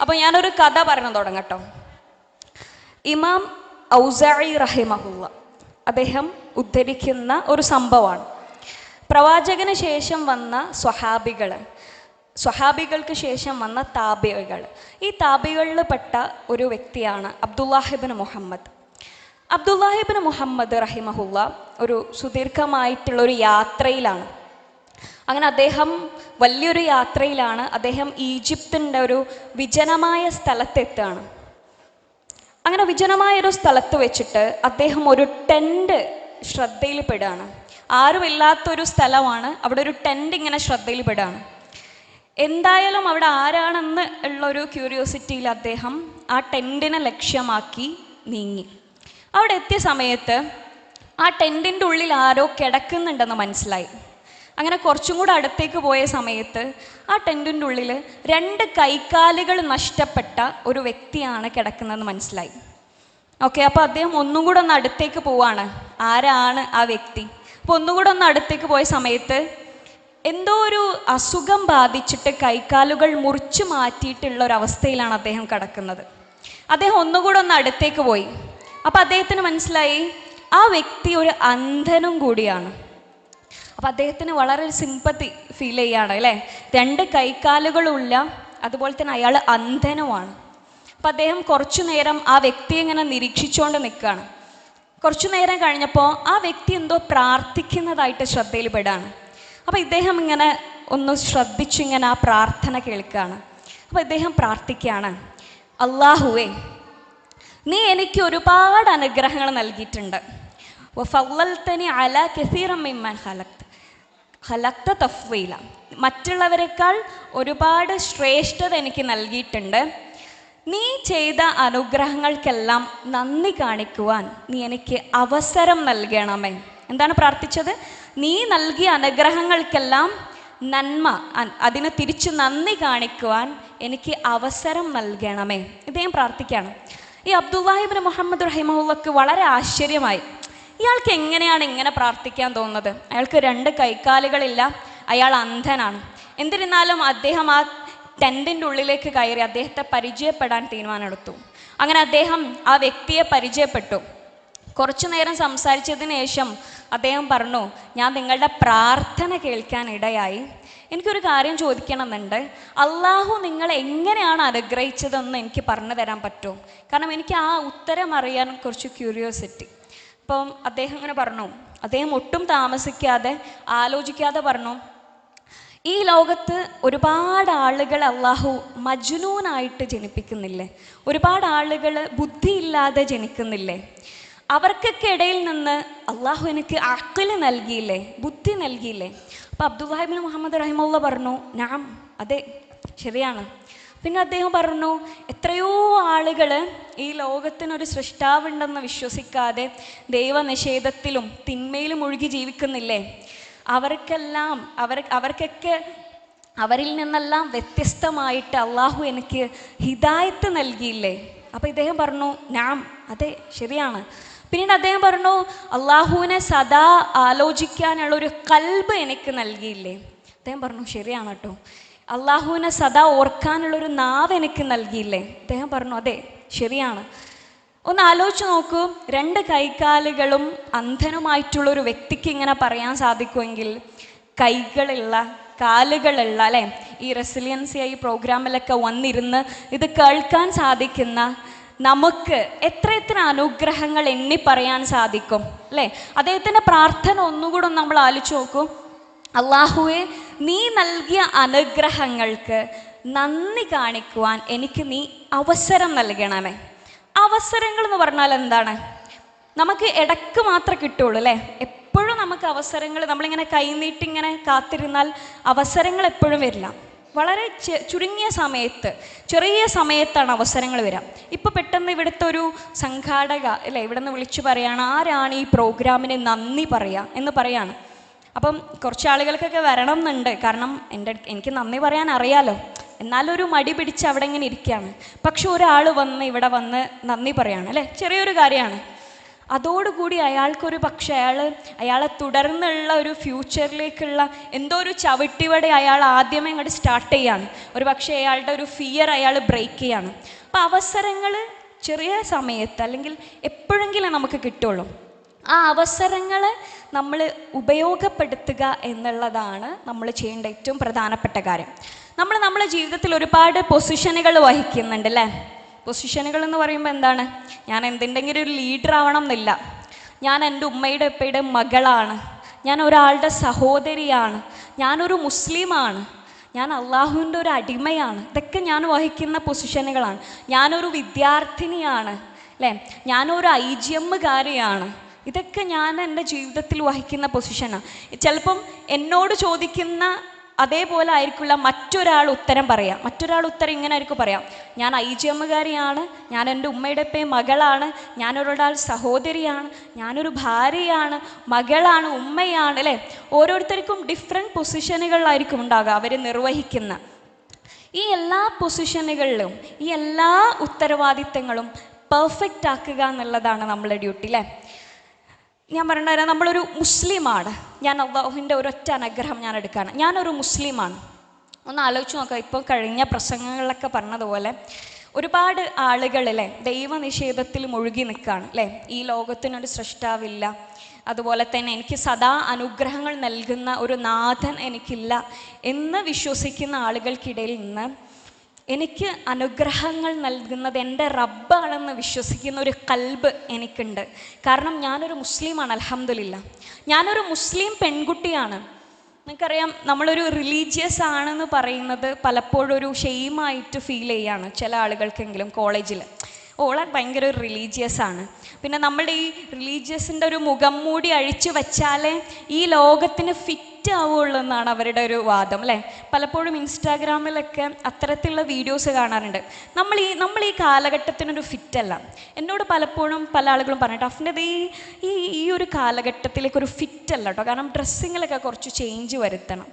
അപ്പോൾ ഞാനൊരു കഥ പറഞ്ഞു തുടങ്ങട്ടോ ഇമാം ഔസായി റഹിമഹുല്ല അദ്ദേഹം ഉദ്ധരിക്കുന്ന ഒരു സംഭവമാണ്. പ്രവാചകന് ശേഷം വന്ന സ്വഹാബികൾ സ്വഹാബികൾക്ക് ശേഷം വന്ന താബികൾ ഈ താബികളിൽ പെട്ട ഒരു വ്യക്തിയാണ് അബ്ദുല്ലാഹിബിൻ മുഹമ്മദ്. അബ്ദുല്ലാഹിബിൻ മുഹമ്മദ് റഹിമഹുല്ല ഒരു സുദീർഘമായിട്ടുള്ള ഒരു യാത്രയിലാണ്. അങ്ങനെ അദ്ദേഹം വലിയൊരു യാത്രയിലാണ്. അദ്ദേഹം ഈജിപ്തിന്റെ ഒരു വിജനമായ സ്ഥലത്തെത്താണ്. അങ്ങനെ വിജനമായ ഒരു സ്ഥലത്ത് വെച്ചിട്ട് അദ്ദേഹം ഒരു ടെന്റ് ശ്രദ്ധയിൽപ്പെടുകയാണ്. ആരുമില്ലാത്തൊരു സ്ഥലമാണ്. അവിടെ ഒരു ടെന്റ് ഇങ്ങനെ ശ്രദ്ധയിൽപ്പെടുകയാണ്. എന്തായാലും അവിടെ ആരാണെന്ന് ഉള്ളൊരു ക്യൂരിയോസിറ്റിയിൽ അദ്ദേഹം ആ ടെന്റിനെ ലക്ഷ്യമാക്കി നീങ്ങി. അവിടെ എത്തിയ സമയത്ത് ആ ടെന്റിന്റെ ഉള്ളിൽ ആരോ കിടക്കുന്നുണ്ടെന്ന് മനസ്സിലായി. അങ്ങനെ കുറച്ചും കൂടെ അടുത്തേക്ക് പോയ സമയത്ത് ആ ടെന്റിന്റെ ഉള്ളിൽ രണ്ട് കൈക്കാലുകൾ നഷ്ടപ്പെട്ട ഒരു വ്യക്തിയാണ് കിടക്കുന്നതെന്ന് മനസ്സിലായി. ഓക്കെ അപ്പോൾ അദ്ദേഹം ഒന്നും കൂടെ ഒന്ന് അടുത്തേക്ക് പോവാണ്. ആരാണ് ആ വ്യക്തി? അപ്പോൾ ഒന്നും കൂടെ ഒന്ന് അടുത്തേക്ക് പോയ സമയത്ത് എന്തോ ഒരു അസുഖം ബാധിച്ചിട്ട് കൈക്കാലുകൾ മുറിച്ചു മാറ്റിയിട്ടുള്ള ഒരു അവസ്ഥയിലാണ് അദ്ദേഹം കിടക്കുന്നത്. അദ്ദേഹം ഒന്നുകൂടെ ഒന്ന് അടുത്തേക്ക് പോയി. അപ്പോൾ അദ്ദേഹത്തിന് മനസ്സിലായി ആ വ്യക്തി ഒരു അന്ധനും കൂടിയാണ്. അപ്പം അദ്ദേഹത്തിന് വളരെ ഒരു സിമ്പത്തി ഫീൽ ചെയ്യാണ് അല്ലേ? രണ്ട് കൈക്കാലുകളുള്ള അതുപോലെ തന്നെ അയാൾ അന്ധനുമാണ്. അപ്പം അദ്ദേഹം കുറച്ചു നേരം ആ വ്യക്തിയെ ഇങ്ങനെ നിരീക്ഷിച്ചുകൊണ്ട് നിൽക്കുകയാണ്. കുറച്ചു നേരം കഴിഞ്ഞപ്പോൾ ആ വ്യക്തി എന്തോ പ്രാർത്ഥിക്കുന്നതായിട്ട് ശ്രദ്ധയിൽപ്പെടാണ് അപ്പോൾ ഇദ്ദേഹം ഇങ്ങനെ ഒന്ന് ശ്രദ്ധിച്ചിങ്ങനെ ആ പ്രാർത്ഥന കേൾക്കുകയാണ്. അപ്പോൾ ഇദ്ദേഹം പ്രാർത്ഥിക്കുകയാണ് അള്ളാഹുവേ നീ എനിക്ക് ഒരുപാട് അനുഗ്രഹങ്ങൾ നൽകിയിട്ടുണ്ട്. വഫവ്വൽതനി അല കസീറം ഇമ്മാൻ ഹലക്ത് ഹലക്ത തഫ്വീല. മറ്റുള്ളവരെക്കാൾ ഒരുപാട് ശ്രേഷ്ഠത എനിക്ക് നൽകിയിട്ടുണ്ട്. നീ ചെയ്ത അനുഗ്രഹങ്ങൾക്കെല്ലാം നന്ദി കാണിക്കുവാൻ നീ എനിക്ക് അവസരം നൽകണമേ. എന്താണ് പ്രാർത്ഥിച്ചത്? നീ നൽകിയ അനുഗ്രഹങ്ങൾക്കെല്ലാം നന്മ അതിനെ തിരിച്ചു നന്ദി കാണിക്കുവാൻ എനിക്ക് അവസരം നൽകണമേ. ഇദ്ദേഹം പ്രാർത്ഥിക്കുകയാണ്. ഈ അബ്ദുല്ലാഹിബിൻ മുഹമ്മദ് റഹിമുള്ളക്ക് വളരെ ആശ്ചര്യമായി. ഇയാൾക്ക് എങ്ങനെയാണ് ഇങ്ങനെ പ്രാർത്ഥിക്കാൻ തോന്നുന്നത്? അയാൾക്ക് രണ്ട് കൈക്കാലുകളില്ല. അയാൾ അന്ധനാണ്. എന്നിരുന്നാലും അദ്ദേഹം ആ ടെന്റിന്റെ ഉള്ളിലേക്ക് കയറി അദ്ദേഹത്തെ പരിചയപ്പെടാൻ തീരുമാനമെടുത്തു. അങ്ങനെ അദ്ദേഹം ആ വ്യക്തിയെ പരിചയപ്പെട്ടു. കുറച്ചു നേരം സംസാരിച്ചതിന് ശേഷം അദ്ദേഹം പറഞ്ഞു ഞാൻ നിങ്ങളുടെ പ്രാർത്ഥന കേൾക്കാൻ ഇടയായി. എനിക്കൊരു കാര്യം ചോദിക്കണമെന്നുണ്ട്. അള്ളാഹു നിങ്ങളെ എങ്ങനെയാണ് അനുഗ്രഹിച്ചതെന്ന് എനിക്ക് പറഞ്ഞു തരാൻ പറ്റുമോ കാരണം എനിക്ക് ആ ഉത്തരം അറിയാൻ കുറച്ച് ക്യൂരിയോസിറ്റി അപ്പം അദ്ദേഹം അങ്ങനെ പറഞ്ഞു. അദ്ദേഹം ഒട്ടും താമസിക്കാതെ ആലോചിക്കാതെ പറഞ്ഞു ഈ ലോകത്ത് ഒരുപാട് ആളുകൾ അള്ളാഹു മജ്നൂനായിട്ട് ജനിപ്പിക്കുന്നില്ലേ? ഒരുപാട് ആളുകൾ ബുദ്ധിയില്ലാതെ ജനിക്കുന്നില്ലേ? അവർക്കൊക്കെ ഇടയിൽ നിന്ന് അള്ളാഹു എനിക്ക് അക്കൽ നൽകിയില്ലേ? ബുദ്ധി നൽകിയില്ലേ? അപ്പോൾ അബ്ദുല്ലാഹിബിൻ മുഹമ്മദ് റഹിമുള്ള പറഞ്ഞു ഞാൻ അതെ ശരിയാണ്. പിന്നെ അദ്ദേഹം പറഞ്ഞു എത്രയോ ആളുകൾ ഈ ലോകത്തിനൊരു സൃഷ്ടാവുണ്ടെന്ന് വിശ്വസിക്കാതെ ദൈവനിഷേധത്തിലും തിന്മയിലും ഒഴുകി ജീവിക്കുന്നില്ലേ? അവർക്കെല്ലാം അവർ അവർക്കൊക്കെ അവരിൽ നിന്നെല്ലാം വ്യത്യസ്തമായിട്ട് അള്ളാഹു എനിക്ക് ഹിദായത്ത് നൽകിയില്ലേ? അപ്പോൾ ഇദ്ദേഹം പറഞ്ഞു ഞാൻ അതെ ശരിയാണ്. പിന്നീട് അദ്ദേഹം പറഞ്ഞു അള്ളാഹുവിനെ സദാ ആലോചിക്കാനുള്ള ഒരു കൽബ് എനിക്ക് നൽകിയില്ലേ? അദ്ദേഹം പറഞ്ഞു ശരിയാണ് കേട്ടോ അള്ളാഹുവിനെ സദാ ഓർക്കാനുള്ളൊരു നാവ് എനിക്ക് നൽകിയില്ലേ? അദ്ദേഹം പറഞ്ഞു അതെ ശരിയാണ്. ഒന്ന് ആലോചിച്ച് നോക്കൂ രണ്ട് കൈകാലുകളും അന്ധനുമായിട്ടുള്ള ഒരു വ്യക്തിക്ക് ഇങ്ങനെ പറയാൻ സാധിക്കുമെങ്കിൽ കൈകളുള്ള കാലുകളുള്ള അല്ലേ? ഈ റെസിലിയൻസി ആയി പ്രോഗ്രാമിലൊക്കെ വന്നിരുന്ന് ഇത് കേൾക്കാൻ സാധിക്കുന്ന നമുക്ക് എത്ര എത്ര അനുഗ്രഹങ്ങൾ എണ്ണി പറയാൻ സാധിക്കും അല്ലേ? അദ്ദേഹത്തിന്റെ പ്രാർത്ഥന ഒന്നുകൂടെ ഒന്ന് നമ്മൾ ആലോചിച്ച് നോക്കൂ. അള്ളാഹുവെ നീ നൽകിയ അനുഗ്രഹങ്ങൾക്ക് നന്ദി കാണിക്കുവാൻ എനിക്ക് നീ അവസരം നൽകണമേ. അവസരങ്ങൾ എന്ന് പറഞ്ഞാൽ എന്താണ്? നമുക്ക് ഇടയ്ക്ക് മാത്രമേ കിട്ടുള്ളൂ അല്ലേ? എപ്പോഴും നമുക്ക് അവസരങ്ങൾ നമ്മളിങ്ങനെ കൈനീട്ടി ഇങ്ങനെ കാത്തിരുന്നാൽ അവസരങ്ങൾ എപ്പോഴും വരില്ല. വളരെ ചുരുങ്ങിയ സമയത്ത് ചെറിയ സമയത്താണ് അവസരങ്ങൾ വരാം ഇപ്പോൾ പെട്ടെന്ന് ഇവിടുത്തെ ഒരു സംഘാടക അല്ലേ ഇവിടെ നിന്ന് വിളിച്ചു പറയാണ് ആരാണ് ഈ പ്രോഗ്രാമിന് നന്ദി പറയുക? എന്ന് പറയാണ്. അപ്പം കുറച്ച് ആളുകൾക്കൊക്കെ വരണം എന്നുണ്ട് കാരണം എന്റെ എനിക്ക് നന്ദി പറയാൻ അറിയാലോ. എന്നാലൊരു മടി പിടിച്ച് അവിടെ ഇങ്ങനെ ഇരിക്കുകയാണ്. പക്ഷെ ഒരാൾ വന്ന് ഇവിടെ വന്ന് നന്ദി പറയാണ് അല്ലേ? ചെറിയൊരു കാര്യമാണ്. അതോടുകൂടി അയാൾക്കൊരു പക്ഷേ അയാൾ അയാളെ തുടർന്നുള്ള ഒരു ഫ്യൂച്ചറിലേക്കുള്ള എന്തോ ഒരു ചവിട്ടിവടെ അയാൾ ആദ്യമേ ഇങ്ങോട്ട് സ്റ്റാർട്ട് ചെയ്യാണ്. ഒരു പക്ഷേ അയാളുടെ ഒരു ഫിയർ അയാൾ ബ്രേക്ക് ചെയ്യാണ്. അപ്പോൾ അവസരങ്ങൾ ചെറിയ സമയത്ത് അല്ലെങ്കിൽ എപ്പോഴെങ്കിലും നമുക്ക് കിട്ടുള്ളൂ. ആ അവസരങ്ങളെ നമ്മൾ ഉപയോഗപ്പെടുത്തുക എന്നുള്ളതാണ് നമ്മൾ ചെയ്യേണ്ട ഏറ്റവും പ്രധാനപ്പെട്ട കാര്യം. നമ്മൾ നമ്മുടെ ജീവിതത്തിൽ ഒരുപാട് പൊസിഷനുകൾ വഹിക്കുന്നുണ്ട് അല്ലേ? പൊസിഷനുകൾ എന്ന് പറയുമ്പോൾ എന്താണ്? ഞാൻ എന്തിന്റെങ്കിലും ഒരു ലീഡർ ആവണം എന്നില്ല. ഞാൻ എന്റെ ഉമ്മയുടെ ഉപ്പയുടെ മകളാണ്. ഞാൻ ഒരാളുടെ സഹോദരിയാണ്. ഞാനൊരു മുസ്ലിമാണ്. ഞാൻ അള്ളാഹുവിന്റെ ഒരു അടിമയാണ്. ഇതൊക്കെ ഞാൻ വഹിക്കുന്ന പൊസിഷനുകളാണ് ഞാനൊരു വിദ്യാർത്ഥിനിയാണ്. അല്ലേ? ഞാനൊരു ഐ ജി എമ്മുകാരിയാണ്. ഇതൊക്കെ ഞാൻ എന്റെ ജീവിതത്തിൽ വഹിക്കുന്ന പൊസിഷനാണ് ചിലപ്പം എന്നോട് ചോദിക്കുന്ന അതേപോലെ ആയിരിക്കുള്ള മറ്റൊരാൾ ഉത്തരം പറയാം. മറ്റൊരാൾ ഉത്തരം ഇങ്ങനെ ആയിരിക്കും പറയാം. ഞാൻ ഐ ജി എമ്മുകാരിയാണ് ഞാൻ എന്റെ ഉമ്മയുടെ പേ മകളാണ് ഞാനൊരാൾ സഹോദരിയാണ് ഞാനൊരു ഭാര്യയാണ് മകളാണ് ഉമ്മയാണ് അല്ലേ? ഓരോരുത്തർക്കും ഡിഫറെന്റ് പൊസിഷനുകളിലായിരിക്കും ഉണ്ടാകുക അവർ നിർവഹിക്കുന്ന. ഈ എല്ലാ പൊസിഷനുകളിലും ഈ എല്ലാ ഉത്തരവാദിത്തങ്ങളും പെർഫെക്റ്റ് ആക്കുക എന്നുള്ളതാണ് നമ്മളെ ഡ്യൂട്ടി അല്ലേ? ഞാൻ പറഞ്ഞുതരാം നമ്മളൊരു മുസ്ലിമാണ്. ഞാൻ അള്ളാഹുവിന്റെ ഒരൊറ്റ അനുഗ്രഹം ഞാൻ എടുക്കുകയാണ്. ഞാനൊരു മുസ്ലിമാണ്. ഒന്ന് ആലോചിച്ച് നോക്കാം ഇപ്പോൾ കഴിഞ്ഞ പ്രസംഗങ്ങളിലൊക്കെ പറഞ്ഞതുപോലെ ഒരുപാട് ആളുകളിലെ ദൈവനിഷേധത്തിൽ മുഴുകി നിൽക്കുകയാണ് അല്ലേ ഈ ലോകത്തിനൊരു സൃഷ്ടാവില്ല. അതുപോലെ തന്നെ എനിക്ക് സദാ അനുഗ്രഹങ്ങൾ നൽകുന്ന ഒരു നാഥൻ എനിക്കില്ല എന്ന് വിശ്വസിക്കുന്ന ആളുകൾക്കിടയിൽ നിന്ന് എനിക്ക് അനുഗ്രഹങ്ങൾ നൽകുന്നത് എന്റെ റബ്ബാണെന്ന് വിശ്വസിക്കുന്ന ഒരു കൽബ് എനിക്കുണ്ട്. കാരണം ഞാനൊരു മുസ്ലിമാണ് അലഹമില്ല ഞാനൊരു മുസ്ലിം പെൺകുട്ടിയാണ്. നിങ്ങൾക്കറിയാം നമ്മളൊരു റിലീജിയസ് ആണെന്ന് പറയുന്നത് പലപ്പോഴും ഒരു ഷെയിമായിട്ട് ഫീൽ ചെയ്യാണ് ചില ആളുകൾക്കെങ്കിലും കോളേജിൽ ഓളെ ഭയങ്കര ഒരു റിലീജിയസ് ആണ്. പിന്നെ നമ്മുടെ ഈ റിലീജിയസിന്റെ ഒരു മുഖം മൂടി അഴിച്ചു വച്ചാലേ ഈ ലോകത്തിന് ഫിറ്റ് ആവുള്ളൂ എന്നാണ് അവരുടെ ഒരു വാദം അല്ലേ? പലപ്പോഴും ഇൻസ്റ്റാഗ്രാമിലൊക്കെ അത്തരത്തിലുള്ള വീഡിയോസ് കാണാറുണ്ട്. നമ്മൾ ഈ നമ്മൾ ഈ കാലഘട്ടത്തിനൊരു ഫിറ്റ് അല്ല എന്നോട് പലപ്പോഴും പല ആളുകളും പറഞ്ഞിട്ട് അഫിന്റെ ഈ ഈ ഈ ഒരു കാലഘട്ടത്തിലേക്ക് ഒരു ഫിറ്റ് അല്ല കേട്ടോ കാരണം ഡ്രസ്സിങ്ങിലൊക്കെ കുറച്ച് ചേഞ്ച് വരുത്തണം.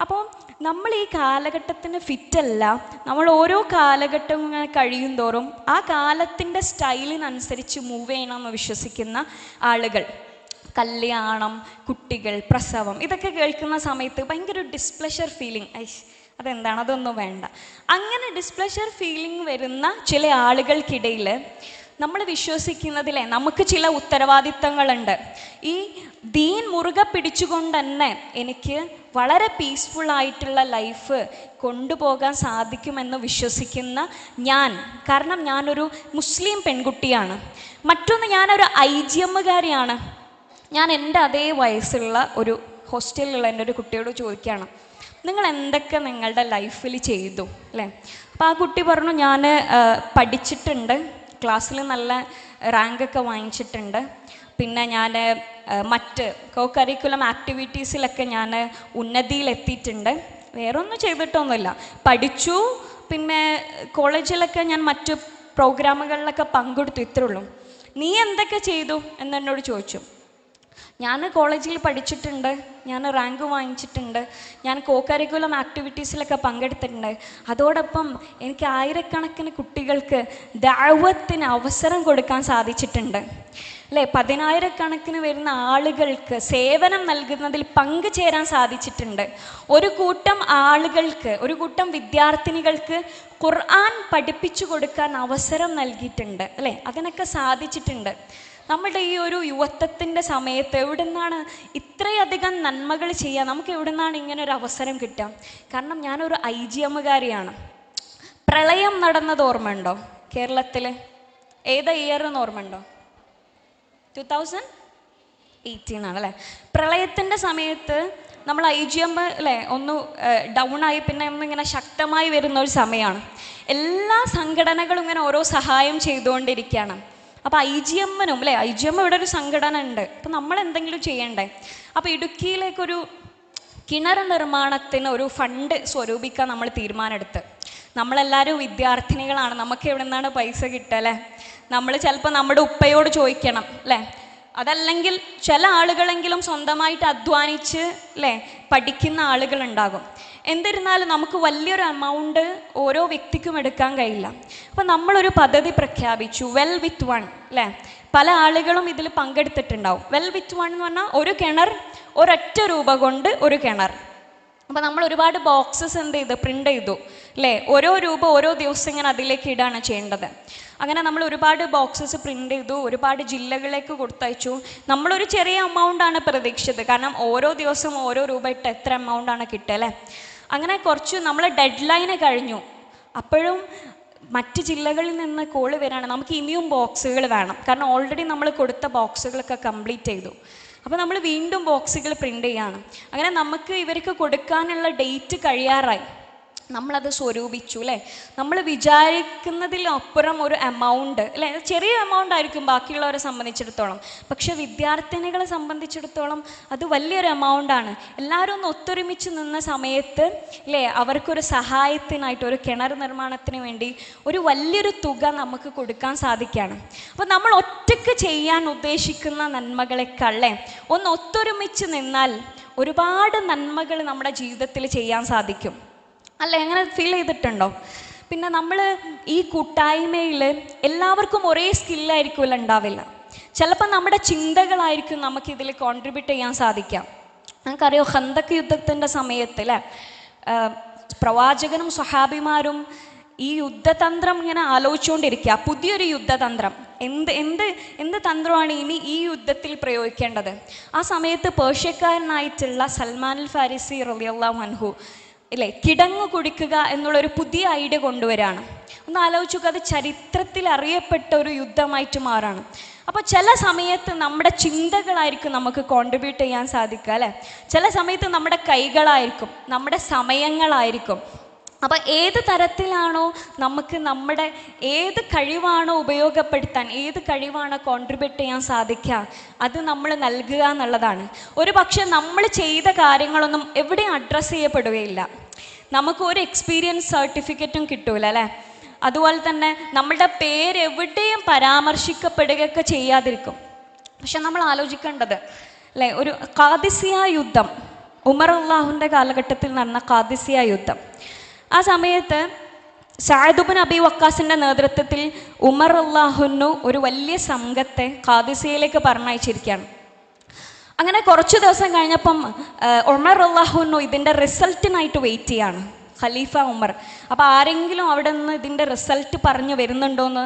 അപ്പോൾ നമ്മൾ ഈ കാലഘട്ടത്തിന് ഫിറ്റല്ല. നമ്മൾ ഓരോ കാലഘട്ടം കഴിയും തോറും ആ കാലത്തിന്റെ സ്റ്റൈലിനനുസരിച്ച് മൂവ് ചെയ്യണമെന്ന് വിശ്വസിക്കുന്ന ആളുകൾ. കല്യാണം കുട്ടികൾ പ്രസവം ഇതൊക്കെ കേൾക്കുന്ന സമയത്ത് ഭയങ്കര ഒരു ഡിസ്പ്ലഷർ ഫീലിംഗ് ഐഷ് അതെന്താണ്? അതൊന്നും വേണ്ട. അങ്ങനെ ഡിസ്പ്ലഷർ ഫീലിംഗ് വരുന്ന ചില ആളുകൾക്കിടയിൽ നമ്മൾ വിശ്വസിക്കുന്നതിലെ നമുക്ക് ചില ഉത്തരവാദിത്തങ്ങളുണ്ട്. ഈ ദീൻ മുറുകെ പിടിച്ചുകൊണ്ട് തന്നെ എനിക്ക് വളരെ പീസ്ഫുൾ ആയിട്ടുള്ള ലൈഫ് കൊണ്ടുപോകാൻ സാധിക്കുമെന്ന് വിശ്വസിക്കുന്ന ഞാൻ കാരണം ഞാനൊരു മുസ്ലിം പെൺകുട്ടിയാണ്. മറ്റൊന്ന് ഞാനൊരു ഐ ജി എമ്മുകാരിയാണ്. ഞാൻ എന്റെ അതേ വയസ്സുള്ള ഒരു ഹോസ്റ്റലിലുള്ള എന്റെ ഒരു കുട്ടിയോട് ചോദിക്കുകയാണ് നിങ്ങൾ എന്തൊക്കെ നിങ്ങളുടെ ലൈഫിൽ ചെയ്തു? അല്ലേ? അപ്പോൾ ആ കുട്ടി പറഞ്ഞു ഞാൻ പഠിച്ചിട്ടുണ്ട് ക്ലാസ്സിൽ നല്ല റാങ്കൊക്കെ വാങ്ങിച്ചിട്ടുണ്ട്. പിന്നെ ഞാൻ മറ്റ് കോ കരിക്കുലം ആക്ടിവിറ്റീസിലൊക്കെ ഞാൻ ഉന്നതിയിലെത്തിയിട്ടുണ്ട്. വേറെ ഒന്നും ചെയ്തിട്ടൊന്നുമില്ല. പഠിച്ചു പിന്നെ കോളേജിലൊക്കെ ഞാൻ മറ്റ് പ്രോഗ്രാമുകളിലൊക്കെ പങ്കെടുത്തു ഇത്രയുള്ളൂ നീ എന്തൊക്കെ ചെയ്തു? എന്നെന്നോട് ചോദിച്ചു. ഞാൻ കോളേജിൽ പഠിച്ചിട്ടുണ്ട്. ഞാൻ റാങ്ക് വാങ്ങിച്ചിട്ടുണ്ട്. ഞാൻ കോ കരിക്കുലം ആക്ടിവിറ്റീസിലൊക്കെ പങ്കെടുത്തിട്ടുണ്ട്. അതോടൊപ്പം എനിക്ക് ആയിരക്കണക്കിന് കുട്ടികൾക്ക് ദാവത്തിന് അവസരം കൊടുക്കാൻ സാധിച്ചിട്ടുണ്ട്. അല്ലേ? പതിനായിരക്കണക്കിന് വരുന്ന ആളുകൾക്ക് സേവനം നൽകുന്നതിൽ പങ്കുചേരാൻ സാധിച്ചിട്ടുണ്ട്. ഒരു കൂട്ടം ആളുകൾക്ക് ഒരു കൂട്ടം വിദ്യാർത്ഥിനികൾക്ക് ഖുർആൻ പഠിപ്പിച്ചു കൊടുക്കാൻ അവസരം നൽകിയിട്ടുണ്ട്. അല്ലേ? അതിനൊക്കെ സാധിച്ചിട്ടുണ്ട്. നമ്മുടെ ഈ ഒരു യുവത്വത്തിന്റെ സമയത്ത് എവിടെ നിന്നാണ് ഇത്രയധികം നന്മകൾ ചെയ്യുക നമുക്ക് എവിടെ നിന്നാണ് ഇങ്ങനെ ഒരു അവസരം കിട്ടുക? കാരണം ഞാനൊരു ഐ ജി എമ്മുകാരിയാണ്. പ്രളയം നടന്നത് ഓർമ്മയുണ്ടോ? കേരളത്തിൽ ഏത് ഇയർ എന്ന് ഓർമ്മയുണ്ടോ? ടു തൗസൻഡ് എയ്റ്റീൻ ആണ് അല്ലേ പ്രളയത്തിന്റെ സമയത്ത് നമ്മൾ ഐ ജി എം അല്ലേ ഒന്ന് ഡൗൺ ആയി പിന്നെ ഒന്നിങ്ങനെ ശക്തമായി വരുന്ന ഒരു സമയമാണ്. എല്ലാ സംഘടനകളും ഇങ്ങനെ ഓരോ സഹായം ചെയ്തുകൊണ്ടിരിക്കുകയാണ്. അപ്പോൾ ഐ ജി എമ്മിനും അല്ലേ? ഐ ജി എം ഇവിടെ ഒരു സംഘടന ഉണ്ട്. അപ്പോൾ നമ്മൾ എന്തെങ്കിലും ചെയ്യണ്ടേ? അപ്പോൾ ഇടുക്കിയിലേക്കൊരു കിണർ നിർമ്മാണത്തിന് ഒരു ഫണ്ട് സ്വരൂപിക്കാൻ നമ്മൾ തീരുമാനമെടുത്ത്. നമ്മളെല്ലാവരും വിദ്യാർത്ഥിനികളാണ്. നമുക്ക് എവിടെ നിന്നാണ് പൈസ കിട്ടുക അല്ലേ നമ്മൾ ചിലപ്പോൾ നമ്മുടെ ഉപ്പയോട് ചോദിക്കണം അല്ലേ? അതല്ലെങ്കിൽ ചില ആളുകളെങ്കിലും സ്വന്തമായിട്ട് അധ്വാനിച്ച് അല്ലേ? പഠിക്കുന്ന ആളുകളുണ്ടാകും. എന്നിരുന്നാലും നമുക്ക് വലിയൊരു എമൗണ്ട് ഓരോ വ്യക്തിക്കും എടുക്കാൻ കഴിയില്ല. അപ്പം നമ്മളൊരു പദ്ധതി പ്രഖ്യാപിച്ചു വെൽ വിത്ത് വൺ അല്ലേ പല ആളുകളും ഇതിൽ പങ്കെടുത്തിട്ടുണ്ടാവും. വെൽ വിത്ത് വൺ എന്ന് പറഞ്ഞാൽ ഒരു കിണർ ഒരൊറ്റ രൂപ കൊണ്ട് ഒരു കിണർ. അപ്പോൾ നമ്മൾ ഒരുപാട് ബോക്സസ് എന്ത് ചെയ്തു? പ്രിന്റ് ചെയ്തു അല്ലേ ഓരോ രൂപ ഓരോ ദിവസം ഇങ്ങനെ അതിലേക്ക് ഇടാണ് ചെയ്യേണ്ടത്. അങ്ങനെ നമ്മൾ ഒരുപാട് ബോക്സസ് പ്രിന്റ് ചെയ്തു ഒരുപാട് ജില്ലകളിലേക്ക് കൊടുത്തയച്ചു. നമ്മളൊരു ചെറിയ എമൗണ്ടാണ് പ്രതീക്ഷിച്ചത്. കാരണം ഓരോ ദിവസവും ഓരോ രൂപ ഇട്ട് എത്ര എമൗണ്ടാണ് കിട്ടുക അല്ലേ അങ്ങനെ കുറച്ച് നമ്മൾ ഡെഡ് ലൈന് കഴിഞ്ഞു. അപ്പോഴും മറ്റ് ജില്ലകളിൽ നിന്ന് കോൾ വരാണ് നമുക്ക് ഇനിയും ബോക്സുകൾ വേണം. കാരണം ഓൾറെഡി നമ്മൾ കൊടുത്ത ബോക്സുകളൊക്കെ കംപ്ലീറ്റ് ചെയ്തു. അപ്പോൾ നമ്മൾ വീണ്ടും ബോക്സുകൾ പ്രിന്റ് ചെയ്യാണ്. അങ്ങനെ നമുക്ക് ഇവർക്ക് കൊടുക്കാനുള്ള ഡേറ്റ് കഴിയാറായി. നമ്മളത് സ്വരൂപിച്ചു അല്ലേ? നമ്മൾ വിചാരിക്കുന്നതിലപ്പുറം ഒരു എമൗണ്ട് അല്ലേ? ചെറിയ എമൗണ്ട് ആയിരിക്കും ബാക്കിയുള്ളവരെ സംബന്ധിച്ചിടത്തോളം. പക്ഷെ വിദ്യാർത്ഥിനികളെ സംബന്ധിച്ചിടത്തോളം അത് വലിയൊരു എമൗണ്ട് ആണ്. എല്ലാവരും ഒന്ന് ഒത്തൊരുമിച്ച് നിന്ന സമയത്ത് അല്ലേ അവർക്കൊരു സഹായത്തിനായിട്ട് ഒരു കിണർ നിർമ്മാണത്തിന് വേണ്ടി ഒരു വലിയൊരു തുക നമുക്ക് കൊടുക്കാൻ സാധിക്കുകയാണ്. അപ്പോൾ നമ്മൾ ഒറ്റയ്ക്ക് ചെയ്യാൻ ഉദ്ദേശിക്കുന്ന നന്മകളെക്കാളെ ഒന്ന് ഒത്തൊരുമിച്ച് നിന്നാൽ ഒരുപാട് നന്മകൾ നമ്മുടെ ജീവിതത്തിൽ ചെയ്യാൻ സാധിക്കും. അല്ല എങ്ങനെ ഫീൽ ചെയ്തിട്ടുണ്ടോ? പിന്നെ നമ്മൾ ഈ കൂട്ടായ്മയിൽ എല്ലാവർക്കും ഒരേ സ്കില്ലായിരിക്കുമല്ലോ ഉണ്ടാവില്ല ചിലപ്പോൾ നമ്മുടെ ചിന്തകളായിരിക്കും നമുക്കിതിൽ കോൺട്രിബ്യൂട്ട് ചെയ്യാൻ സാധിക്കാം. നമുക്കറിയോ ഹന്തക് യുദ്ധത്തിന്റെ സമയത്തിൽ പ്രവാചകനും സ്വഹാബിമാരും ഈ യുദ്ധതന്ത്രം ഇങ്ങനെ ആലോചിച്ചുകൊണ്ടിരിക്കുക പുതിയൊരു യുദ്ധതന്ത്രം. എന്ത് എന്ത് എന്ത് തന്ത്രമാണ് ഇനി ഈ യുദ്ധത്തിൽ പ്രയോഗിക്കേണ്ടത്? ആ സമയത്ത് പേർഷ്യക്കാരനായിട്ടുള്ള സൽമാൻ അൽ ഫാരിസി റളിയല്ലാഹു അൻഹു ഇല്ലേ? കിടങ്ങു കുടിക്കുക എന്നുള്ളൊരു പുതിയ ഐഡിയ കൊണ്ടുവരാണ്. ഒന്ന് ആലോചിച്ചു അത് ചരിത്രത്തിൽ അറിയപ്പെട്ട ഒരു യുദ്ധമായിട്ട് മാറാണ്. അപ്പോൾ ചില സമയത്ത് നമ്മുടെ ചിന്തകളായിരിക്കും നമുക്ക് കോൺട്രിബ്യൂട്ട് ചെയ്യാൻ സാധിക്കുക അല്ലേ? ചില സമയത്ത് നമ്മുടെ കൈകളായിരിക്കും നമ്മുടെ സമയങ്ങളായിരിക്കും. അപ്പോൾ ഏത് തരത്തിലാണോ നമുക്ക് നമ്മുടെ ഏത് കഴിവാണോ ഉപയോഗപ്പെടുത്താൻ ഏത് കഴിവാണോ കോൺട്രിബ്യൂട്ട് ചെയ്യാൻ സാധിക്കുക അത് നമ്മൾ നൽകുക എന്നുള്ളതാണ്. ഒരു നമ്മൾ ചെയ്ത കാര്യങ്ങളൊന്നും എവിടെയും അഡ്രസ്സ് ചെയ്യപ്പെടുകയില്ല. നമുക്ക് ഒരു എക്സ്പീരിയൻസ് സർട്ടിഫിക്കറ്റും കിട്ടൂല അല്ലേ? അതുപോലെ തന്നെ നമ്മളുടെ പേര് എവിടെയും പരാമർശിക്കപ്പെടുകയൊക്കെ ചെയ്യാതിരിക്കും. പക്ഷെ നമ്മൾ ആലോചിക്കേണ്ടത് അല്ലേ? ഒരു കാദിസിയ യുദ്ധം ഉമർ അള്ളാഹുവിന്റെ കാലഘട്ടത്തിൽ നടന്ന കാദിസിയ യുദ്ധം. ആ സമയത്ത് സായദുബിൻ അബി വക്കാസിന്റെ നേതൃത്വത്തിൽ ഉമർ അള്ളാഹുനു ഒരു വലിയ സംഘത്തെ കാദിസിയയിലേക്ക് പറഞ്ഞയച്ചിരിക്കുകയാണ്. അങ്ങനെ കുറച്ച് ദിവസം കഴിഞ്ഞപ്പം ഉമർ അള്ളാഹുനു ഇതിന്റെ റിസൾട്ടിനായിട്ട് വെയിറ്റ് ചെയ്യാണ്. ഖലീഫ ഉമർ. അപ്പോൾ ആരെങ്കിലും അവിടെ നിന്ന് ഇതിന്റെ റിസൾട്ട് പറഞ്ഞു വരുന്നുണ്ടോയെന്ന്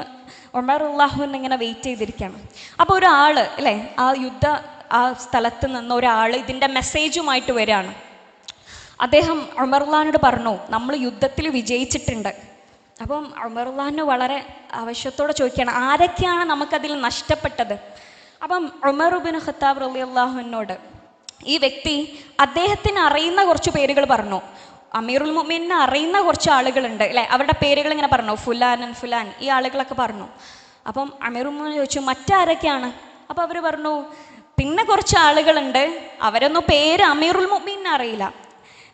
ഉമർ അള്ളാഹുവിന് ഇങ്ങനെ വെയിറ്റ് ചെയ്തിരിക്കുകയാണ്. അപ്പോൾ ഒരാൾ അല്ലേ ആ യുദ്ധ ആ സ്ഥലത്ത് നിന്ന് ഒരാൾ ഇതിന്റെ മെസ്സേജുമായിട്ട് വരികയാണ്. അദ്ദേഹം ഉമർലാനോട് പറഞ്ഞു നമ്മൾ യുദ്ധത്തിൽ വിജയിച്ചിട്ടുണ്ട്. അപ്പം ഉമർലാന് വളരെ ആവശ്യത്തോടെ ചോദിക്കുകയാണ് ആരൊക്കെയാണ് നമുക്കതിൽ നഷ്ടപ്പെട്ടത്? അപ്പം ഉമർ ഉബിൻ ഖത്താബ് റലി അള്ളാഹുവിനോട് ഈ വ്യക്തി അദ്ദേഹത്തിന് അറിയുന്ന കുറച്ച് പേരുകൾ പറഞ്ഞു. അമീറുൽ മൊമീനെ അറിയുന്ന കുറച്ച് ആളുകളുണ്ട് അല്ലേ? അവരുടെ പേരുകൾ ഇങ്ങനെ പറഞ്ഞു. ഫുലാൻ ഫുലാൻ ഈ ആളുകളൊക്കെ പറഞ്ഞു. അപ്പം അമീറുൽ മൊമീൻ ചോദിച്ചു മറ്റാരൊക്കെയാണ്? അപ്പം അവർ പറഞ്ഞു പിന്നെ കുറച്ച് ആളുകളുണ്ട്. അവരൊന്നും പേര് അമീറുൽ മൊമീനെ അറിയില്ല.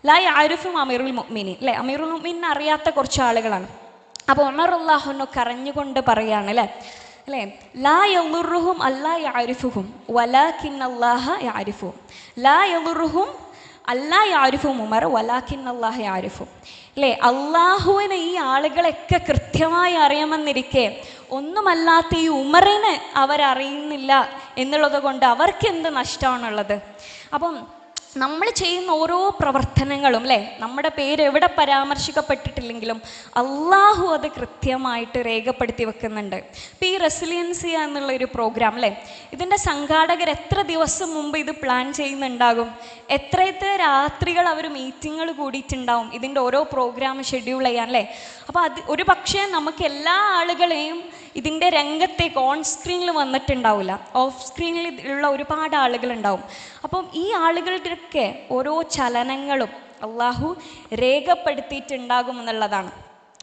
ലൈ ആരിഫും അമീറുൽ മുഅ്മിനി അല്ലേ? അമീറുൽ മുഅ്മിനെ അറിയാത്ത കുറച്ച് ആളുകളാണ്. അപ്പോൾ ഉമർ അള്ളാഹുനു കരഞ്ഞുകൊണ്ട് പറയാണ് അല്ലേ? അല്ലേ? ലാ യളുറുഹും അല്ലാ യാരിഫുഹും. വലാക്കിൻ അല്ലാഹ യാരിഫും. ലാ യളുറുഹും അല്ലാ യാരിഫും ഉമർ വലാക്കിൻ അല്ലാഹ യാരിഫും. അല്ലേ? അള്ളാഹുവിനെ ഈ ആളുകളൊക്കെ കൃത്യമായി അറിയാമെന്നിരിക്കെ ഒന്നുമല്ലാത്ത ഈ ഉമറിനെ അവരറിയുന്നില്ല എന്നുള്ളത് കൊണ്ട് അവർക്ക് എന്ത് നഷ്ടമാണുള്ളത്? അപ്പം നമ്മൾ ചെയ്യുന്ന ഓരോ പ്രവർത്തനങ്ങളും അല്ലേ നമ്മുടെ പേര് എവിടെ പരാമർശിക്കപ്പെട്ടിട്ടില്ലെങ്കിലും അള്ളാഹു അത് കൃത്യമായിട്ട് രേഖപ്പെടുത്തി വെക്കുന്നുണ്ട്. ഇപ്പം ഈ റെസിലിയൻസിയ എന്നുള്ള ഒരു പ്രോഗ്രാം അല്ലേ ഇതിന്റെ സംഘാടകർ എത്ര ദിവസം മുമ്പ് ഇത് പ്ലാൻ ചെയ്യുന്നുണ്ടാകും? എത്ര എത്ര രാത്രികൾ അവർ മീറ്റിങ്ങൾ കൂടിയിട്ടുണ്ടാവും? ഇതിന്റെ ഓരോ പ്രോഗ്രാം ഷെഡ്യൂൾ ചെയ്യാൻ അല്ലേ അപ്പോൾ അത് ഒരു പക്ഷേ നമുക്ക് എല്ലാ ആളുകളെയും ഇതിന്റെ രംഗത്തേക്ക് ഓൺ സ്ക്രീനിൽ വന്നിട്ടുണ്ടാവില്ല. ഓഫ് സ്ക്രീനിൽ ഉള്ള ഒരുപാട് ആളുകളുണ്ടാവും. അപ്പം ഈ ആളുകളുടെയൊക്കെ ഓരോ ചലനങ്ങളും അള്ളാഹു രേഖപ്പെടുത്തിയിട്ടുണ്ടാകും എന്നുള്ളതാണ്.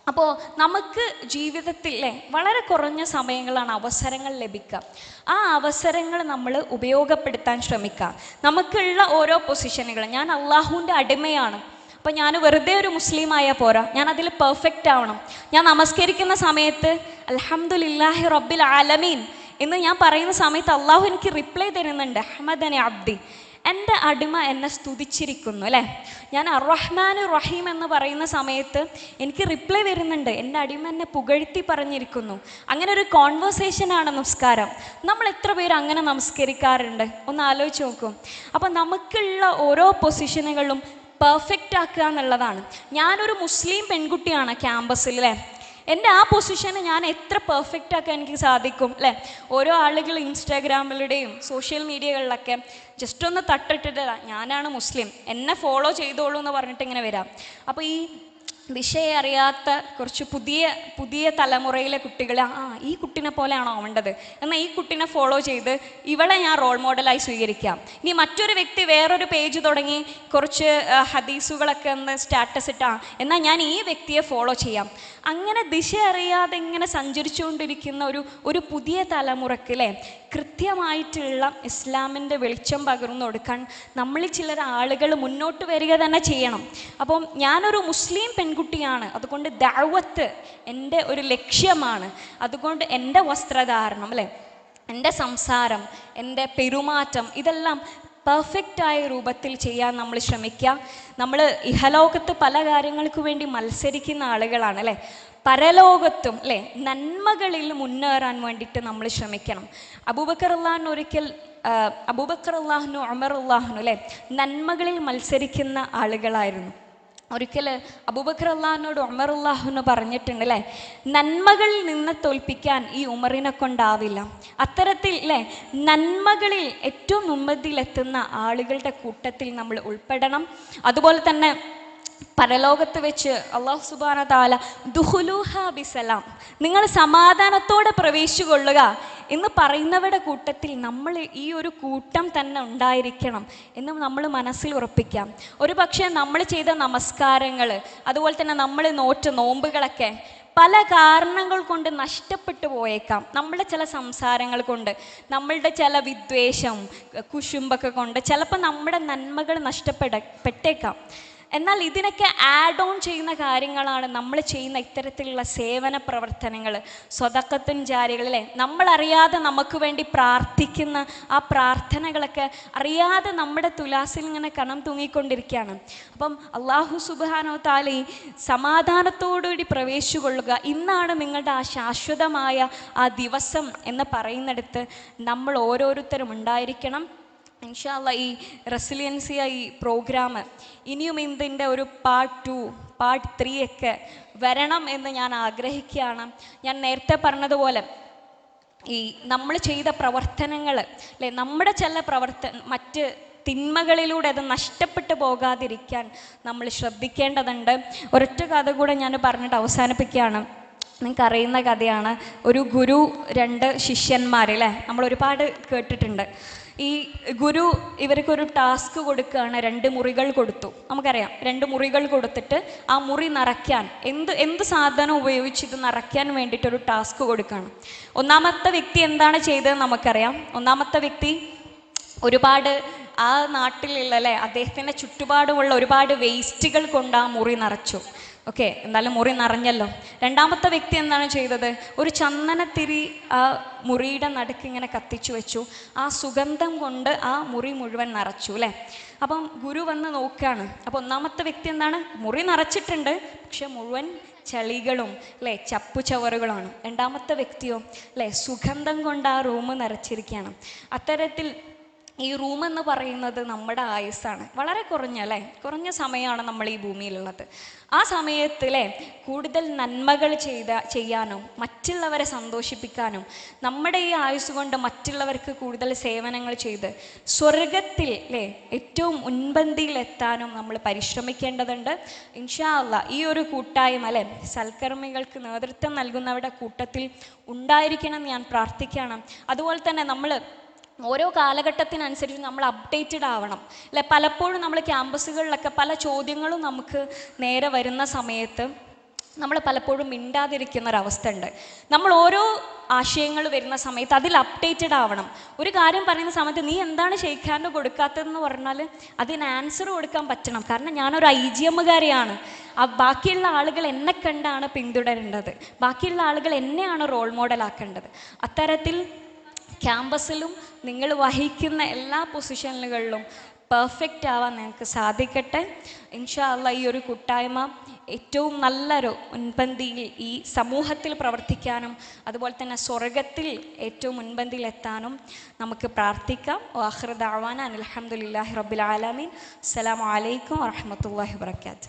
അപ്പോൾ നമുക്ക് ജീവിതത്തിൽ വളരെ കുറഞ്ഞ സമയങ്ങളാണ് അവസരങ്ങൾ ലഭിക്കുക ആ അവസരങ്ങൾ നമ്മൾ ഉപയോഗപ്പെടുത്താൻ ശ്രമിക്കുക നമുക്കുള്ള ഓരോ പൊസിഷനുകൾ ഞാൻ അള്ളാഹുവിന്റെ അടിമയാണ്. അപ്പം ഞാൻ വെറുതെ ഒരു മുസ്ലിം ആയാൽ പോരാ. ഞാൻ അതിൽ പെർഫെക്റ്റ് ആവണം. ഞാൻ നമസ്കരിക്കുന്ന സമയത്ത് അലഹമുല്ലാഹി റബ്ബിൽ ആലമീൻ എന്ന് ഞാൻ പറയുന്ന സമയത്ത് അള്ളാഹു എനിക്ക് റിപ്ലൈ തരുന്നുണ്ട്. അഹമ്മദനെ അബ്ദി എന്റെ അടിമ എന്നെ സ്തുതിച്ചിരിക്കുന്നു അല്ലേ? ഞാൻ അറഹ്മാൻ റഹീം എന്ന് പറയുന്ന സമയത്ത് എനിക്ക് റിപ്ലൈ വരുന്നുണ്ട്. എന്റെ അടിമ എന്നെ പുകഴ്ത്തി പറഞ്ഞിരിക്കുന്നു. അങ്ങനെ ഒരു കോൺവെർസേഷനാണ് നമസ്കാരം. നമ്മൾ എത്ര പേര് അങ്ങനെ നമസ്കരിക്കാറുണ്ട്? ഒന്ന് ആലോചിച്ച് നോക്കും. അപ്പം നമുക്കുള്ള ഓരോ പൊസിഷനുകളും പെർഫെക്റ്റ് ആക്കുക എന്നുള്ളതാണ്. ഞാനൊരു മുസ്ലിം പെൺകുട്ടിയാണ് ക്യാമ്പസിൽ അല്ലേ എന്റെ ആ പൊസിഷന് ഞാൻ എത്ര പെർഫെക്റ്റ് ആക്കാൻ എനിക്ക് സാധിക്കും അല്ലേ ഓരോ ആളുകൾ ഇൻസ്റ്റാഗ്രാമിലൂടെയും സോഷ്യൽ മീഡിയകളിലൊക്കെ ജസ്റ്റ് ഒന്ന് തട്ടിട്ടിട്ട് ഞാനാണ് മുസ്ലിം. എന്നെ ഫോളോ ചെയ്തോളൂ എന്ന് പറഞ്ഞിട്ട് ഇങ്ങനെ വരാം. അപ്പോൾ ഈ ദിശയെ അറിയാത്ത കുറച്ച് പുതിയ പുതിയ തലമുറയിലെ കുട്ടികളെ ആ ഈ കുട്ടിനെ പോലെയാണോ ആവേണ്ടത്? എന്നാൽ ഈ കുട്ടിനെ ഫോളോ ചെയ്ത് ഇവളെ ഞാൻ റോൾ മോഡലായി സ്വീകരിക്കാം. ഇനി മറ്റൊരു വ്യക്തി വേറൊരു പേജ് തുടങ്ങി കുറച്ച് ഹദീസുകളൊക്കെ ഒന്ന് സ്റ്റാറ്റസ് ഇട്ടാ എന്നാൽ ഞാൻ ഈ വ്യക്തിയെ ഫോളോ ചെയ്യാം. അങ്ങനെ ദിശ അറിയാതെ ഇങ്ങനെ സഞ്ചരിച്ചുകൊണ്ടിരിക്കുന്ന ഒരു ഒരു പുതിയ തലമുറയ്ക്ക് അല്ലേ കൃത്യമായിട്ടുള്ള ഇസ്ലാമിന്റെ വെളിച്ചം പകർന്നു കൊടുക്കാൻ നമ്മളിൽ ചിലർ ആളുകൾ മുന്നോട്ട് വരിക തന്നെ ചെയ്യണം. അപ്പം ഞാനൊരു മുസ്ലിം പെൺകുട്ടിയാണ്. അതുകൊണ്ട് ദാവത്ത് എന്റെ ഒരു ലക്ഷ്യമാണ്. അതുകൊണ്ട് എന്റെ വസ്ത്രധാരണം അല്ലേ എന്റെ സംസാരം എന്റെ പെരുമാറ്റം ഇതെല്ലാം പെർഫെക്റ്റായ രൂപത്തിൽ ചെയ്യാൻ നമ്മൾ ശ്രമിക്കുക. നമ്മൾ ഇഹലോകത്ത് പല കാര്യങ്ങൾക്ക് വേണ്ടി മത്സരിക്കുന്ന ആളുകളാണ് അല്ലേ? പരലോകത്തും അല്ലേ? നന്മകളിൽ മുന്നേറാൻ വേണ്ടിയിട്ട് നമ്മൾ ശ്രമിക്കണം. അബൂബക്കർ അള്ളാഹിന് ഒരിക്കൽ അബൂബക്കർ അള്ളാഹ്നു അമർ അള്ളാഹ്നു അല്ലേ? നന്മകളിൽ മത്സരിക്കുന്ന ആളുകളായിരുന്നു. ഒരിക്കൽ അബൂബക്കർ അള്ളാഹിനോട് ഉമർ അള്ളാഹുന്ന് പറഞ്ഞിട്ടുണ്ട് അല്ലേ നന്മകളിൽ നിന്ന് തോൽപ്പിക്കാൻ ഈ ഉമറിനെ കൊണ്ടാവില്ല. അത്തരത്തിൽ അല്ലേ നന്മകളിൽ ഏറ്റവും മുമ്പതിലെത്തുന്ന ആളുകളുടെ കൂട്ടത്തിൽ നമ്മൾ ഉൾപ്പെടണം. അതുപോലെ തന്നെ പരലോകത്ത് വെച്ച് അള്ളാഹു സുബാന താല ദുഹുലൂഹ ബിസലാം. നിങ്ങൾ സമാധാനത്തോടെ പ്രവേശിച്ചു കൊള്ളുക എന്ന് പറയുന്നവരുടെ കൂട്ടത്തിൽ നമ്മൾ ഈ ഒരു കൂട്ടം തന്നെ ഉണ്ടായിരിക്കണം എന്ന് നമ്മൾ മനസ്സിൽ ഉറപ്പിക്കാം. ഒരു പക്ഷേ നമ്മൾ ചെയ്ത നമസ്കാരങ്ങൾ അതുപോലെ തന്നെ നമ്മൾ നോറ്റ നോമ്പുകളൊക്കെ പല കാരണങ്ങൾ കൊണ്ട് നഷ്ടപ്പെട്ടു പോയേക്കാം. നമ്മളുടെ ചില സംസാരങ്ങൾ കൊണ്ട് നമ്മളുടെ ചില വിദ്വേഷം കുശുമ്പൊക്കെ കൊണ്ട് ചിലപ്പോൾ നമ്മുടെ നന്മകൾ നഷ്ടപ്പെട പെട്ടേക്കാം. എന്നാൽ ഇതിനൊക്കെ ആഡ് ഓൺ ചെയ്യുന്ന കാര്യങ്ങളാണ് നമ്മൾ ചെയ്യുന്ന ഇത്തരത്തിലുള്ള സേവന പ്രവർത്തനങ്ങൾ. സ്വതക്കത്തിൻ ജാരികളിലെ നമ്മളറിയാതെ നമുക്ക് വേണ്ടി പ്രാർത്ഥിക്കുന്ന ആ പ്രാർത്ഥനകളൊക്കെ അറിയാതെ നമ്മുടെ തുലാസിൽ ഇങ്ങനെ കണം തൂങ്ങിക്കൊണ്ടിരിക്കുകയാണ്. അപ്പം അള്ളാഹു സുബാനോ താലി സമാധാനത്തോടുകൂടി പ്രവേശിച്ചുകൊള്ളുക. ഇന്നാണ് നിങ്ങളുടെ ആ ശാശ്വതമായ ആ ദിവസം എന്ന് പറയുന്നിടത്ത് നമ്മൾ ഓരോരുത്തരും ഉണ്ടായിരിക്കണം. ഇൻഷാല്ല ഈ റെസിലിയൻസിയ ഈ പ്രോഗ്രാം ഇനിയും ഇതിന്റെ ഒരു പാർട്ട് ടു പാർട്ട് ത്രീ ഒക്കെ വരണം എന്ന് ഞാൻ ആഗ്രഹിക്കുകയാണ്. ഞാൻ നേരത്തെ പറഞ്ഞതുപോലെ ഈ നമ്മൾ ചെയ്ത പ്രവർത്തനങ്ങൾ അല്ലെ നമ്മുടെ ചില പ്രവർത്ത മറ്റ് തിന്മകളിലൂടെ അത് നഷ്ടപ്പെട്ടു പോകാതിരിക്കാൻ നമ്മൾ ശ്രദ്ധിക്കേണ്ടതുണ്ട്. ഒരൊറ്റ കഥ കൂടെ ഞാൻ പറഞ്ഞിട്ട് അവസാനിപ്പിക്കുകയാണ്. നിങ്ങൾക്ക് അറിയുന്ന കഥയാണ് ഒരു ഗുരു രണ്ട് ശിഷ്യന്മാർ അല്ലേ നമ്മൾ ഒരുപാട് കേട്ടിട്ടുണ്ട്. ഈ ഗുരു ഇവർക്കൊരു ടാസ്ക് കൊടുക്കുകയാണ് രണ്ട് മുറികൾ കൊടുത്തു. നമുക്കറിയാം രണ്ട് മുറികൾ കൊടുത്തിട്ട് ആ മുറി നിറയ്ക്കാൻ എന്ത് എന്ത് സാധനം ഉപയോഗിച്ച് ഇത് നിറയ്ക്കാൻ വേണ്ടിയിട്ടൊരു ടാസ്ക് കൊടുക്കുകയാണ്. ഒന്നാമത്തെ വ്യക്തി എന്താണ് ചെയ്തതെന്ന് നമുക്കറിയാം. ഒന്നാമത്തെ വ്യക്തി ഒരുപാട് ആ നാട്ടിലുള്ള അല്ലേ അദ്ദേഹത്തിന്റെ ചുറ്റുപാടുമുള്ള ഒരുപാട് വേസ്റ്റുകൾ കൊണ്ട് ആ മുറി നിറച്ചു. ഓക്കെ എന്തായാലും മുറി നിറഞ്ഞല്ലോ. രണ്ടാമത്തെ വ്യക്തി എന്താണ് ചെയ്തത്? ഒരു ചന്ദനത്തിരി ആ മുറിയുടെ നടുക്ക് ഇങ്ങനെ കത്തിച്ചു വെച്ചു. ആ സുഗന്ധം കൊണ്ട് ആ മുറി മുഴുവൻ നിറച്ചു അല്ലേ? അപ്പം ഗുരു വന്ന് നോക്കുകയാണ്. അപ്പോൾ ഒന്നാമത്തെ വ്യക്തി എന്താണ്? മുറി നിറച്ചിട്ടുണ്ട് പക്ഷെ മുഴുവൻ ചളികളും അല്ലേ ചപ്പു ചവറുകളാണ്. രണ്ടാമത്തെ വ്യക്തിയോ അല്ലേ സുഗന്ധം കൊണ്ട് ആ റൂം നിറച്ചിരിക്കുകയാണ്. അത്തരത്തിൽ ഈ റൂം എന്ന് പറയുന്നത് നമ്മുടെ ആയുസ്സാണ്. വളരെ കുറഞ്ഞ അല്ലേ കുറഞ്ഞ സമയമാണ് നമ്മൾ ഈ ഭൂമിയിലുള്ളത്. ആ സമയത്തിലെ കൂടുതൽ നന്മകൾ ചെയ്ത ചെയ്യാനും മറ്റുള്ളവരെ സന്തോഷിപ്പിക്കാനും നമ്മുടെ ഈ ആയുസ് കൊണ്ട് മറ്റുള്ളവർക്ക് കൂടുതൽ സേവനങ്ങൾ ചെയ്ത് സ്വർഗത്തിൽ അല്ലേ ഏറ്റവും മുൻപന്തിയിലെത്താനും നമ്മൾ പരിശ്രമിക്കേണ്ടതുണ്ട്. ഇൻഷാ അല്ല ഈ ഒരു കൂട്ടായ്മ അല്ലേ സൽക്കർമ്മികൾക്ക് നേതൃത്വം നൽകുന്നവരുടെ കൂട്ടത്തിൽ ഉണ്ടായിരിക്കണം ഞാൻ പ്രാർത്ഥിക്കണം അതുപോലെ തന്നെ നമ്മൾ ഓരോ കാലഘട്ടത്തിനനുസരിച്ച് നമ്മൾ അപ്ഡേറ്റഡ് ആവണം. അല്ലെ പലപ്പോഴും നമ്മൾ ക്യാമ്പസുകളിലൊക്കെ പല ചോദ്യങ്ങളും നമുക്ക് നേരെ വരുന്ന സമയത്ത് നമ്മൾ പലപ്പോഴും മിണ്ടാതിരിക്കുന്ന ഒരവസ്ഥ ഉണ്ട് നമ്മൾ ഓരോ ആശയങ്ങൾ വരുന്ന സമയത്ത് അതിൽ അപ്ഡേറ്റഡ് ആവണം. ഒരു കാര്യം പറയുന്ന സമയത്ത് നീ എന്താണ് ഷെയ്ഖാന്റെ കൊടുക്കാത്തതെന്ന് പറഞ്ഞാൽ അതിന് ആൻസർ കൊടുക്കാൻ പറ്റണം. കാരണം ഞാനൊരു ഐ ജി എമ്മുകാരിയാണ് ആ ബാക്കിയുള്ള ആളുകൾ എന്നെ കണ്ടാണ് പിന്തുടരേണ്ടത്. ബാക്കിയുള്ള ആളുകൾ എന്നെയാണ് റോൾ മോഡലാക്കേണ്ടത് അത്തരത്തിൽ ക്യാമ്പസിലും നിങ്ങൾ വഹിക്കുന്ന എല്ലാ പൊസിഷനുകളിലും പെർഫെക്റ്റ് ആവാൻ നിങ്ങൾക്ക് സാധിക്കട്ടെ. ഇൻഷാ അല്ല ഈ ഒരു കൂട്ടായ്മ ഏറ്റവും നല്ലൊരു മുൻപന്തിയിൽ ഈ സമൂഹത്തിൽ പ്രവർത്തിക്കാനും അതുപോലെ തന്നെ സ്വർഗത്തിൽ ഏറ്റവും മുൻപന്തിയിൽ എത്താനും നമുക്ക് പ്രാർത്ഥിക്കാം. വാഹൃദാവാൻ അലഹമുല്ലാഹി റബ്ബിൽ ആലമീൻ. അസ്സലാമു അലൈക്കും വറഹമത്തല്ലാഹി വാബർക്കാത്തു